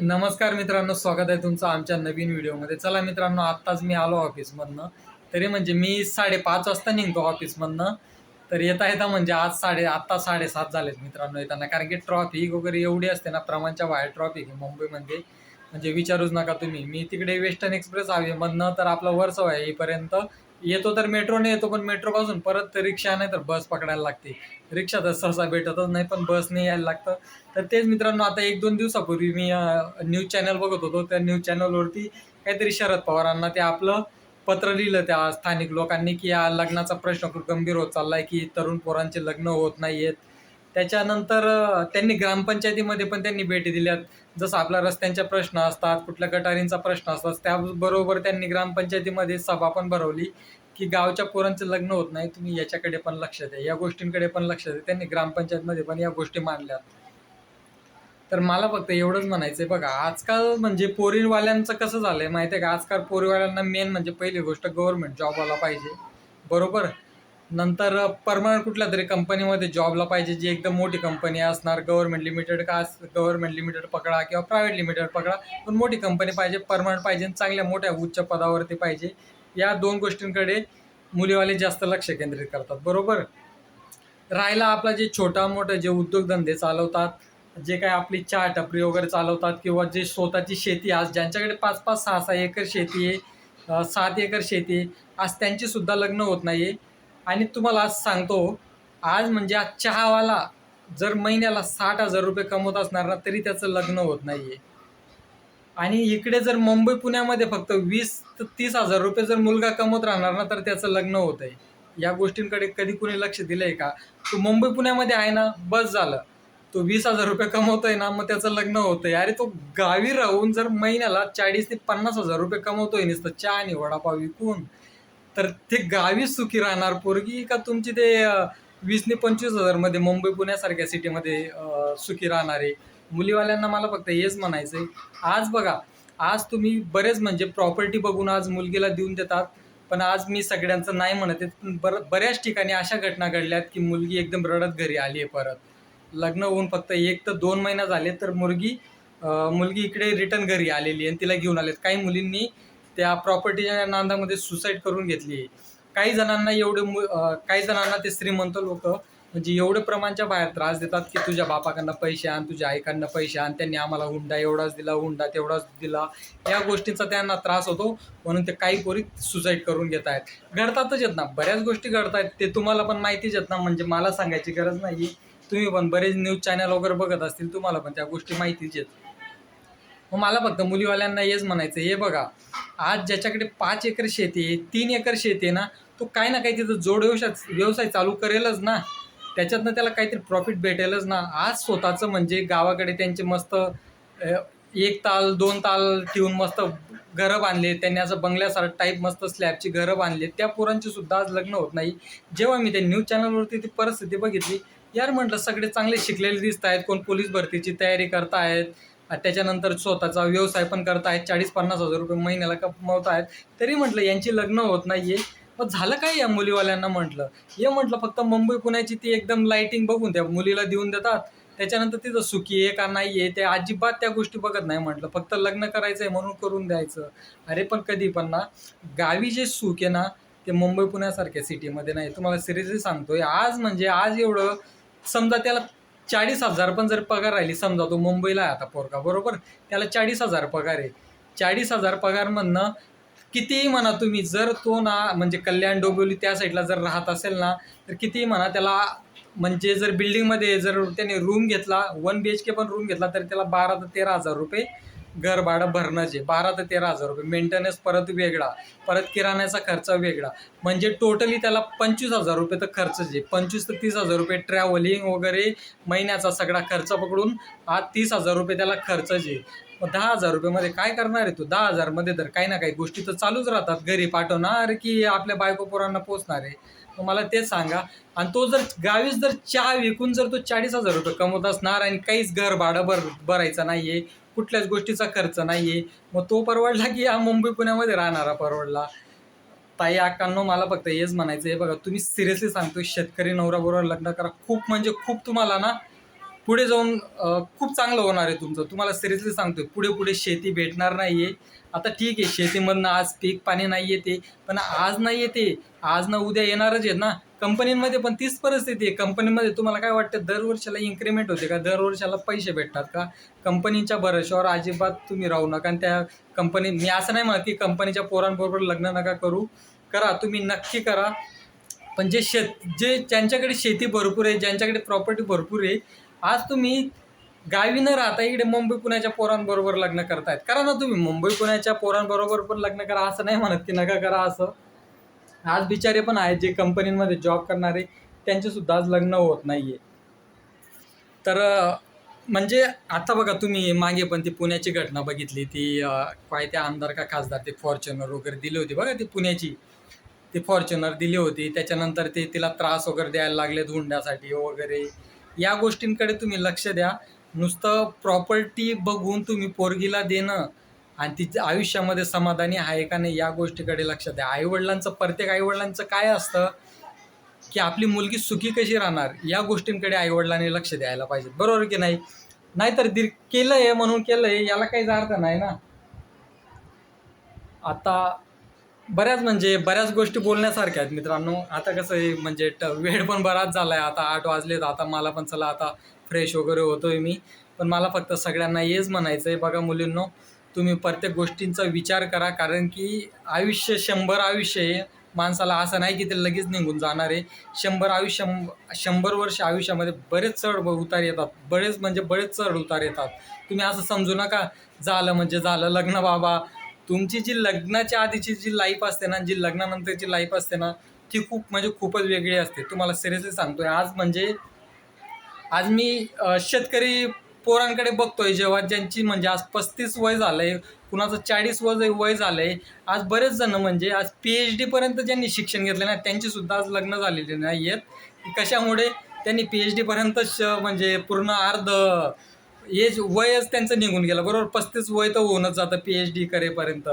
नमस्कार मित्रांनो स्वागत आहे तुमचं आमच्या नवीन व्हिडिओमध्ये. चला मित्रांनो आत्ताच मी आलो ऑफिसमधनं. तरी म्हणजे मी साडेपाच वाजता निघतो ऑफिसमधनं. तर येता येता म्हणजे आज साडे आत्ता साडेसात झालेत मित्रांनो येताना. कारण की ट्रॉफिक वगैरे एवढी असते ना प्रमाणच्या बाहेर ट्रॉफिक आहे मुंबईमध्ये. म्हणजे विचारूच नका तुम्ही. मी तिकडे वेस्टर्न एक्सप्रेस हवेमधनं तर आपलं वर्सव आहे येईपर्यंत येतो तर मेट्रोने येतो पण मेट्रोपासून परत रिक्षा नाही तर बस पकडायला लागते. रिक्षा तर सहसा भेटतच नाही पण बसने यायला लागतं. तर तेच मित्रांनो आता एक दोन दिवसापूर्वी मी न्यूज चॅनल बघत होतो. त्या न्यूज चॅनलवरती काहीतरी शरद पवारांना ते आपलं पत्र लिहिलं त्या स्थानिक लोकांनी की या लग्नाचा प्रश्न खूप गंभीर होत चाललाय की तरुण पोरांचे लग्न होत नाही आहेत त्याच्यानंतर त्यांनी ग्रामपंचायतीमध्ये पण त्यांनी भेटी दिल्यात. जसं आपला रस्त्यांच्या प्रश्न असतात कुठल्या गटारींचा प्रश्न असतात त्याबरोबर त्यांनी ग्रामपंचायतीमध्ये सभा पण भरवली की गावच्या पोरांचं लग्न होत नाही तुम्ही याच्याकडे पण लक्ष द्या. या गोष्टींकडे पण लक्ष द्या. त्यांनी ग्रामपंचायतमध्ये पण या गोष्टी मांडल्यात. तर मला फक्त एवढंच म्हणायचं आहे बघा आजकाल म्हणजे पोरीवाल्यांचं कसं झालं आहे माहिती आहे का? आजकाल पोरीवाल्यांना मेन म्हणजे पहिली गोष्ट गव्हर्नमेंट जॉबवाला पाहिजे. बरोबर? नंतर परमनंट कुठल्या तरी कंपनीमध्ये जॉबला पाहिजे जी एकदम मोठी कंपनी असणार गव्हर्नमेंट लिमिटेड का गव्हर्नमेंट लिमिटेड पकडा किंवा प्रायव्हेट लिमिटेड पकडा पण मोठी कंपनी पाहिजे परमनंट पाहिजे आणि चांगल्या मोठ्या उच्च पदावरती पाहिजे. या दोन गोष्टींकडे मुलीवाले जास्त लक्ष केंद्रित करतात बरोबर? राहिला आपला जे छोटा मोठा जे उद्योगधंदे चालवतात जे काय आपली चहा टपरी वगैरे चालवतात किंवा जे स्वतःची शेती आज ज्यांच्याकडे पाच पाच सहा सहा एकर शेती आहे सात एकर शेती आहे आज त्यांचीसुद्धा लग्न होत नाही आहे आणि तुम्हाला आज सांगतो आज म्हणजे आज चहावाला जर महिन्याला साठ हजार रुपये कमवत असणार ना तरी त्याचं लग्न होत नाही आहे आणि इकडे जर मुंबई पुण्यामध्ये फक्त वीस ते तीस हजार रुपये जर मुलगा कमवत राहणार ना तर त्याचं लग्न होत आहे या गोष्टींकडे कधी कुणी लक्ष दिलंय का? तो मुंबई पुण्यामध्ये आहे ना बस झालं. तो वीस हजार रुपये कमवतोय ना मग त्याचं लग्न होतंय. अरे तो गावी राहून जर महिन्याला चाळीस ते पन्नास हजार रुपये कमवतोय नुसतं चहा आणि वडापाव विकून तर ते गावी सुखी राहणार पोरगी का तुमची ते वीसने वीस ने पंचवीस हजारमध्ये मुंबई पुण्यासारख्या सिटीमध्ये सुखी राहणार आहे? मुलीवाल्यांना मला फक्त हेच म्हणायचं आहे आज बघा आज तुम्ही बरेच म्हणजे प्रॉपर्टी बघून आज मुलगीला देऊन देतात पण आज मी सगळ्यांचं नाही म्हणत आहे पण बर बऱ्याच ठिकाणी अशा घटना घडल्यात की मुलगी एकदम रडत घरी आली आहे परत. लग्न होऊन फक्त एक तर दोन महिना झाले तर मुलगी मुलगी इकडे रिटर्न घरी आलेली आहे आणि तिला घेऊन आलेत. काही मुलींनी त्या प्रॉपर्टीच्या नांदामध्ये सुसाईड करून घेतली आहे. काही जणांना एवढे काही जणांना ते श्रीमंत लोक म्हणजे एवढे प्रमाणच्या बाहेर त्रास देतात की तुझ्या बापाकडनं पैसे आण तुझ्या आईकडनं पैसे आण त्यांनी आम्हाला हुंडा एवढाच दिला हुंडा तेवढाच दिला. या गोष्टींचा त्यांना त्रास होतो म्हणून ते काही पोरी सुसाईड करून घेत आहेत. घडतातच येत ना. बऱ्याच गोष्टी घडत आहेत. ते तुम्हाला पण माहितीच येत ना. म्हणजे मला सांगायची गरज नाही तुम्ही पण बरेच न्यूज चॅनल वगैरे बघत असतील तुम्हाला पण त्या गोष्टी माहितीच येत मग मला फक्त मुलीवाल्यांना हेच म्हणायचं हे बघा आज ज्याच्याकडे पाच एकर शेती आहे तीन एकर शेती आहे ना तो काही ना काही तिथं जोड व्यवसाय व्यवसाय चालू करेलच ना. त्याच्यातनं त्याला काहीतरी प्रॉफिट भेटेलच ना. आज स्वतःचं म्हणजे गावाकडे त्यांचे मस्त एक ताल दोन ताल ठेवून मस्त घरं बांधले त्यांनी असं बंगल्यासारखं टाईप मस्त स्लॅबची घरं बांधले. त्या पोरांची सुद्धा आज लग्न होत नाही. जेव्हा मी त्या न्यूज चॅनलवरती ती परिस्थिती बघितली यार म्हटलं सगळे चांगले शिकलेले दिसत आहेत कोण पोलीस भरतीची तयारी करतायत आहेत त्याच्यानंतर स्वतःचा व्यवसाय पण करत आहेत चाळीस पन्नास हजार रुपये महिन्याला कमवत आहेत तरी म्हटलं यांची लग्न होत नाही आहे मग झालं काय या मुलीवाल्यांना म्हटलं? हे म्हटलं फक्त मुंबई पुण्याची ती एकदम लाईटिंग बघून त्या मुलीला देऊन देतात. त्याच्यानंतर तिथं सुखी आहे का नाही आहे ते अजिबात त्या गोष्टी बघत नाही म्हटलं. फक्त लग्न करायचं आहे म्हणून करून द्यायचं. अरे पण कधी पण ना गावी जे सुख आहे ना ते मुंबई पुण्यासारख्या सिटीमध्ये नाही. तुम्हाला सिरियसली सांगतोय आज म्हणजे आज एवढं समजा त्याला चाळीस हजार पण जर पगार राहिली समजा तो मुंबईला आहे आता पोरगा बरोबर? त्याला चाळीस हजार पगार आहे. चाळीस हजार पगार म्हणणं कितीही म्हणा तुम्ही जर तो ना म्हणजे कल्याण डोंबिवली त्या साईडला जर राहत असेल ना तर कितीही म्हणा त्याला म्हणजे जर बिल्डिंगमध्ये जर त्याने रूम घेतला वन बी एच के पण रूम घेतला तर त्याला बारा ते तेरा हजार रुपये घर भाडं भरणंच बारा ते तेरा हजार रुपये. मेंटेनन्स परत वेगळा परत किराण्याचा खर्च वेगळा. म्हणजे टोटली त्याला पंचवीस हजार रुपये तर खर्चच आहे पंचवीस ते तीस हजार रुपये ट्रॅव्हलिंग वगैरे महिन्याचा सगळा खर्च पकडून आज तीस हजार रुपये त्याला खर्चच आहे मग दहा हजार रुपयेमध्ये काय करणार आहे तू? दहा हजारमध्ये तर काही ना काही गोष्टी तर चालूच राहतात. घरी पाठवणार की आपल्या बायको पोरांना पोचणार आहे? मग मला तेच सांगा. आणि तो जर गावीच जर चहा विकून जर तो चाळीस हजार रुपये कमवत असणार आणि काहीच घर भाडं भर भरायचं नाही आहे कुठल्याच गोष्टीचा खर्च नाही आहे मग तो परवडला की हा मुंबई पुण्यामध्ये राहणारा परवडला. ताई अक्कांनो मला फक्त हेच म्हणायचं आहे बघा तुम्ही सिरियसली सांगतो शेतकरी नवऱ्याबरोबर लग्न करा. खूप म्हणजे खूप तुम्हाला ना पुढे जाऊन खूप चांगलं होणार आहे तुमचं. तुम्हाला सिरियसली सांगतोय पुढे पुढे शेती भेटणार नाही आहे आता ठीक आहे शेतीमधनं आज पीक पाणी नाही येते पण आज नाही येते आज ना उद्या येणारच आहेत ना. कंपनीमध्ये पण तीच परिस्थिती आहे. कंपनीमध्ये तुम्हाला काय वाटतं दरवर्षाला इन्क्रीमेंट होते का? दरवर्षाला पैसे भेटतात का? कंपनीच्या भरवशावर अजिबात तुम्ही राहू नका. आणि त्या कंपनी मी असं नाही म्हणत की कंपनीच्या पोरांबरोबर लग्न नका करू. करा तुम्ही नक्की करा. पण जे शेत जे ज्यांच्याकडे शेती भरपूर आहे ज्यांच्याकडे प्रॉपर्टी भरपूर आहे आज तुम्ही गावी न राहता इकडे मुंबई पुण्याच्या पोरांबरोबर लग्न करतायत. करा ना तुम्ही मुंबई पुण्याच्या पोरांबरोबर पण लग्न करा असं नाही म्हणत की नका करा असं. आज बिचारे पण आहेत जे कंपनीमध्ये जॉब करणारे त्यांचे सुद्धा आज लग्न होत नाहीये. तर म्हणजे आता बघा तुम्ही मागे पण ती पुण्याची घटना बघितली ती काय त्या आमदार का खासदार ते फॉर्च्युनर वगैरे दिली होती बघा ती पुण्याची. ती फॉर्च्युनर दिली होती त्याच्यानंतर ते तिला त्रास वगैरे द्यायला लागले धुंड्यासाठी वगैरे. या गोष्टींकडे तुम्ही लक्ष द्या. नुसतं प्रॉपर्टी बघून तुम्ही पोरगीला देणं आणि तिच्या आयुष्यामध्ये समाधानी आहे का नाही या गोष्टीकडे लक्ष द्या. आईवडिलांचं प्रत्येक आईवडिलांचं काय असतं की आपली मुलगी सुखी कशी राहणार या गोष्टींकडे आईवडिलांनी लक्ष द्यायला पाहिजे. बरोबर की नाही? नाहीतर दीर केलं आहे म्हणून केलं आहे याला काहीच अर्थ नाही ना. आता बऱ्याच म्हणजे बऱ्याच गोष्टी बोलण्यासारख्या आहेत मित्रांनो. आता कसं आहे म्हणजे ट वेळ पण बराच झाला आहे आता आठ वाजलेत. आता मला पण चला आता फ्रेश वगैरे होतो आहे मी. पण मला फक्त सगळ्यांना हेच म्हणायचं आहे बघा मुलींनो तुम्ही प्रत्येक गोष्टींचा विचार करा. कारण की आयुष्य शंभर आयुष्य आहे. माणसाला असं नाही की ते लगेच निघून जाणार आहे. शंभर आयुष्य शंभर वर्ष आयुष्यामध्ये बरेच चढ उतार येतात. बरेच म्हणजे बरेच चढ उतार येतात. तुम्ही असं समजू नका. झालं म्हणजे झालं. लग्न बाबा तुमची जी लग्नाच्या आधीची जी लाईफ असते ना जी लग्नानंतरची लाईफ असते ना ती खूप म्हणजे खूपच वेगळी असते. तुम्हाला सिरियसली सांगतोय. आज म्हणजे आज मी शेतकरी पोरांकडे बघतोय जेव्हा ज्यांची म्हणजे आज पस्तीस वय झालंय कुणाचं चाळीस वय वय झालंय आज बरेच जण म्हणजे आज पी एच डीपर्यंत ज्यांनी शिक्षण घेतलं ना त्यांची सुद्धा आज लग्न झालेली नाही आहेत कशामुळे त्यांनी पी एच डीपर्यंत म्हणजे पूर्ण अर्ध एज वयच त्यांचं निघून गेलं. बरोबर? पस्तीस वय तर होऊनच जातं पी एच डी करेपर्यंत.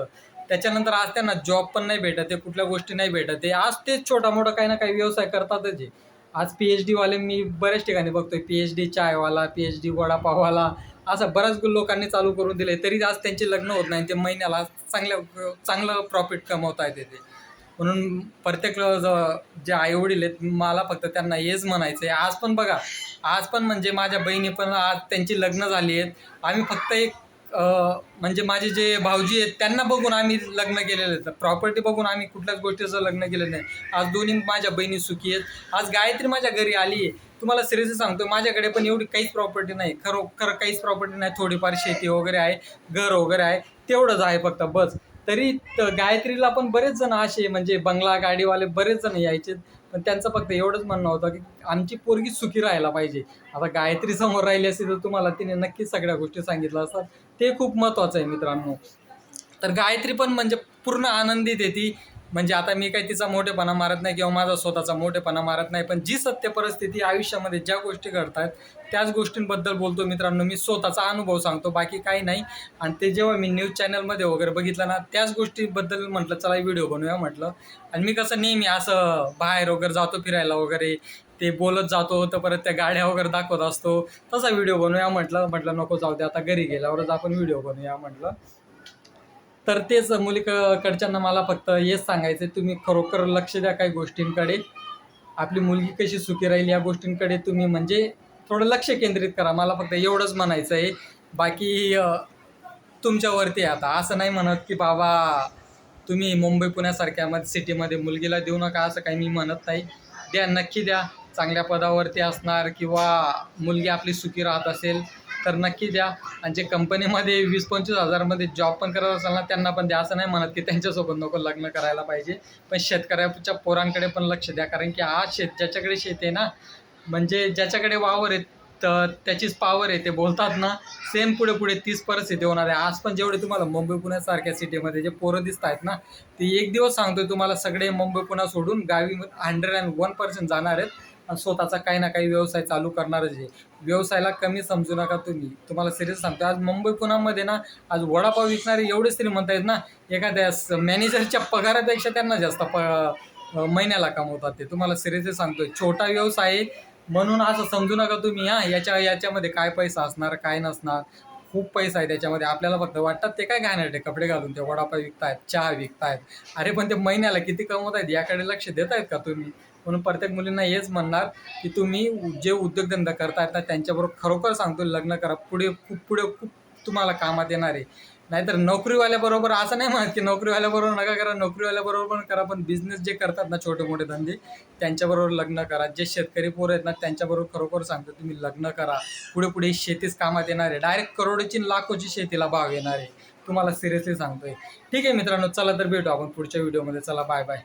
त्याच्यानंतर आज त्यांना जॉब पण नाही भेटत आहे कुठल्या गोष्टी नाही भेटत आहे. आज तेच छोटा मोठा काही ना काही व्यवसाय करतातच आहे आज पी एच डीवाले मी बऱ्याच ठिकाणी बघतोय. पी एच डी चायवाला पी एच डी वडापाववाला असं बऱ्याच लोकांनी चालू करून दिले तरी आज त्यांचे लग्न होत नाही ते महिन्याला चांगल्या चांगलं प्रॉफिट कमवता येते ते. म्हणून प्रत्येक ज- जे आईवडील आहेत मला फक्त त्यांना हेच म्हणायचं आहे आज पण बघा आज पण म्हणजे माझ्या बहिणी पण आज त्यांची लग्न झाली आहेत. आम्ही फक्त एक म्हणजे माझे जे भाऊजी आहेत त्यांना बघून आम्ही लग्न केलेलं आहे. प्रॉपर्टी बघून आम्ही कुठल्याच गोष्टीचं लग्न केलं नाही. आज दोन्ही माझ्या बहिणी सुखी आहेत. आज गायत्री माझ्या घरी आली आहे. तुम्हाला सिरियसली सांगतो माझ्याकडे पण एवढी काहीच प्रॉपर्टी नाही. खरोखर काहीच प्रॉपर्टी नाही. थोडीफार शेती वगैरे आहे घर वगैरे आहे. तेवढंच आहे फक्त बस. तरी गायत्रीला पण बरेच जण असे म्हणजे बंगला गाडीवाले बरेच जण यायचे. पण त्यांचं फक्त एवढंच म्हणणं होतं की आमची पोरगी सुखी राहायला पाहिजे. आता गायत्री समोर राहिली असती तर तुम्हाला तिने नक्कीच सगळ्या गोष्टी सांगितल्या असतात. ते खूप महत्त्वाचं आहे मित्रांनो. तर गायत्री पण म्हणजे पूर्ण आनंदित येते म्हणजे आता मी काही तिचा मोठेपणा मारत नाही किंवा माझा स्वतःचा मोठेपणा मारत नाही पण जी सत्य परिस्थिती आयुष्यामध्ये ज्या गोष्टी घडतात त्याच गोष्टींबद्दल बोलतो मित्रांनो मी स्वतःचा अनुभव सांगतो बाकी काही नाही. आणि ते जेव्हा मी न्यूज चॅनलमध्ये वगैरे बघितलं ना त्याच गोष्टीबद्दल म्हटलं चला व्हिडिओ बनवूया म्हटलं. आणि मी कसं नेहमी असं बाहेर वगैरे जातो फिरायला वगैरे ते बोलत जातो तर परत त्या गाड्या वगैरे दाखवत असतो तसा व्हिडिओ बनवूया म्हटलं म्हटलं नको जाऊ दे आता घरी गेल्यावरच आपण व्हिडिओ बनवूया म्हटलं. तर तेच मुलीकडच्यांना मला फक्त हेच सांगायचं तुम्ही खरोखर लक्ष द्या काही गोष्टींकडे. आपली मुलगी कशी सुखी राहील या गोष्टींकडे तुम्ही म्हणजे थोडं लक्ष केंद्रित करा. मला फक्त एवढंच म्हणायचं आहे बाकी तुमच्यावरती आहे आता. असं नाही म्हणत की बाबा तुम्ही मुंबई पुण्यासारख्या मग सिटीमध्ये मुलगीला देऊ नका असं काही मी म्हणत नाही. द्या नक्की द्या. चांगल्या पदावरती असणार किंवा मुलगी आपली सुखी राहत असेल तर नक्की द्या. आणि जे कंपनीमध्ये वीस पंचवीस हजारमध्ये जॉब पण करत असाल ना त्यांना पण द्या. असं नाही म्हणत की त्यांच्यासोबत नको लग्न करायला पाहिजे. पण शेतकऱ्याच्या पोरांकडे पण लक्ष द्या. कारण की आज शेत ज्याच्याकडे शेत आहे ना म्हणजे ज्याच्याकडे वावर आहे तर त्याचीच पावर आहे. ते बोलतात ना सेम पुढे पुढे तीच परिस्थिती होणार आहे. आज पण जेवढे तुम्हाला मुंबई पुण्यासारख्या सिटीमध्ये जे पोरं दिसत आहेत ना ते एक दिवस सांगतोय तुम्हाला सगळे मुंबई पुणा सोडून गावी हंड्रेड अँड वन पर्सेंट जाणार आहेत. स्वतःचा काही ना काही व्यवसाय चालू करणारच आहे. व्यवसायाला कमी समजू नका तुम्ही. तुम्हाला सिरियस सांगतो आज मुंबई पुण्यामध्ये ना आज वडापाव विकणारे एवढे श्रीमंत आहेत ना एखाद्या मॅनेजरच्या पगारापेक्षा त्यांना जास्त प महिन्याला कमवतात ते. तुम्हाला सिरियसली सांगतोय. छोटा व्यवसाय आहे म्हणून असं समजू नका तुम्ही हा. याच्या याच्यामध्ये काय पैसा असणार काय नसणार? खूप पैसा आहे त्याच्यामध्ये. आपल्याला फक्त वाटतात ते काय घाणेरडे कपडे घालून ते वडापाव विकतायत चहा विकतायत. अरे पण ते महिन्याला किती कमवत आहेत याकडे लक्ष देत आहेत का तुम्ही? म्हणून प्रत्येक मुलींना हेच म्हणणार की तुम्ही जे उद्योगधंदा करतायत ना त्यांच्याबरोबर खरोखर सांगतो लग्न करा पुढे खूप पुढे खूप तुम्हाला कामात येणार आहे. नाहीतर नोकरीवाल्याबरोबर असं नाही म्हणत की नोकरीवाल्याबरोबर नका करा नोकरीवाल्याबरोबर पण करा पण बिझनेस जे करतात ना छोटे मोठे धंदे त्यांच्याबरोबर लग्न करा. जे शेतकरी पोरं आहेत ना त्यांच्याबरोबर खरोखर सांगतो तुम्ही लग्न करा. पुढे पुढे शेतीच कामात येणार आहे. डायरेक्ट करोडोची लाखोची शेतीला भाव येणार आहे. तुम्हाला सिरियसली सांगतोय. ठीक आहे मित्रांनो चला तर भेटू आपण पुढच्या व्हिडिओमध्ये चला बाय बाय